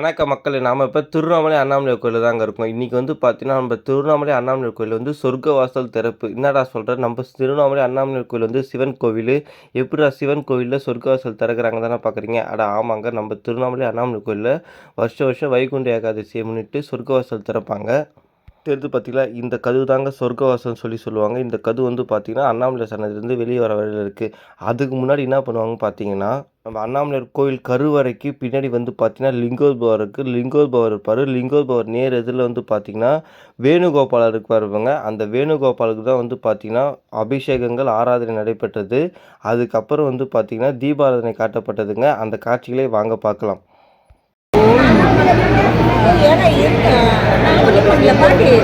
வணக்கம் மக்கள் நாம் இப்போ திருவண்ணாமலை அண்ணாமலை கோயிலில் தாங்க இருக்கோம். இன்றைக்கி வந்து பார்த்தீங்கன்னா நம்ம திருவண்ணாமலை அண்ணாமலை கோயில் வந்து சொர்க்க வாசல் திறப்பு. என்னடா சொல்கிறேன் நம்ம திருவண்ணாமலை அண்ணாமலை கோயில் வந்து சிவன் கோவில். எப்படிடா சிவன் கோவிலில் சொர்க்க வாசல் திறக்கிறாங்க தானே பார்க்குறீங்க அட ஆமாங்க. நம்ம திருவண்ணாமலை அண்ணாமலை கோயிலில் வருஷம் வருஷம் வைகுண்ட ஏகாதசியை முன்னிட்டு சொர்க்க வாசல் திறப்பாங்க. தெரிஞ்சு பார்த்தீங்களா இந்த கதவு தாங்க சொர்க்கவாசம் சொல்லி சொல்லுவாங்க. இந்த கதவு வந்து பார்த்தீங்கன்னா அண்ணாமலை சன்னதிலேருந்து வெளியே வர வரையில் இருக்குது அதுக்கு முன்னாடி என்ன பண்ணுவாங்க பார்த்தீங்கன்னா நம்ம அண்ணாமலையார் கோயில் கருவறைக்கு பின்னாடி வந்து பார்த்தீங்கன்னா லிங்கோத்பவர் இருக்குது லிங்கோத்பவர் இருப்பார். லிங்கோத்பவர் நேர் எதிரில் வந்து பார்த்தீங்கன்னா வேணுகோபாலர் இருப்பாருவங்க அந்த வேணுகோபாலுக்கு தான் வந்து பார்த்தீங்கன்னா அபிஷேகங்கள் ஆராதனை நடைபெற்றது. அதுக்கப்புறம் வந்து பார்த்தீங்கன்னா தீபாராதனை காட்டப்பட்டதுங்க. அந்த காட்சிகளை வாங்க பார்க்கலாம். nghĩa là yến là nó có những mình là có thì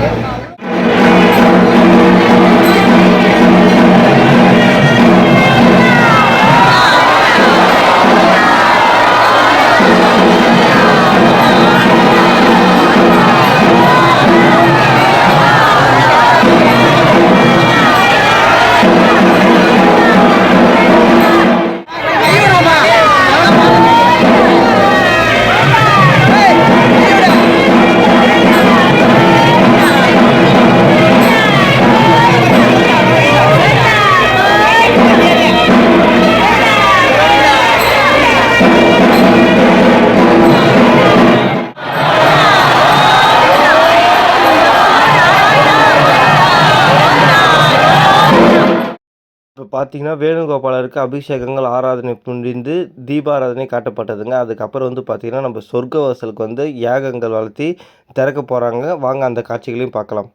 இப்போ பார்த்தீங்கன்னா வேணுகோபாலருக்கு அபிஷேகங்கள் ஆராதனை முடிந்து தீபாராதனை காட்டப்பட்டதுங்க. அதுக்கப்புறம் வந்து பார்த்தீங்கன்னா நம்ம சொர்க்க வாசலுக்கு வந்து யாகங்கள் வளர்த்தி திறக்க போகிறாங்க வாங்க அந்த காட்சிகளையும் பார்க்கலாம்.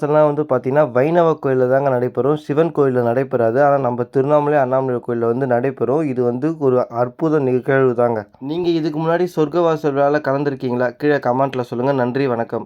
சொர்க்க வந்து பார்த்திங்கன்னா வைணவ கோயிலில் தாங்க நடைபெறும். சிவன் கோயிலில் நடைபெறாது. ஆனால் நம்ம திருவண்ணாமலை அண்ணாமலை கோயிலில் வந்து நடைபெறும். இது வந்து ஒரு அற்புத நிகழ்வு தாங்க நீங்கள் இதுக்கு முன்னாடி சொர்க்க வாசல் வேலை கலந்துருக்கீங்களா? கீழே கமெண்ட்டில் சொல்லுங்கள் நன்றி வணக்கம்.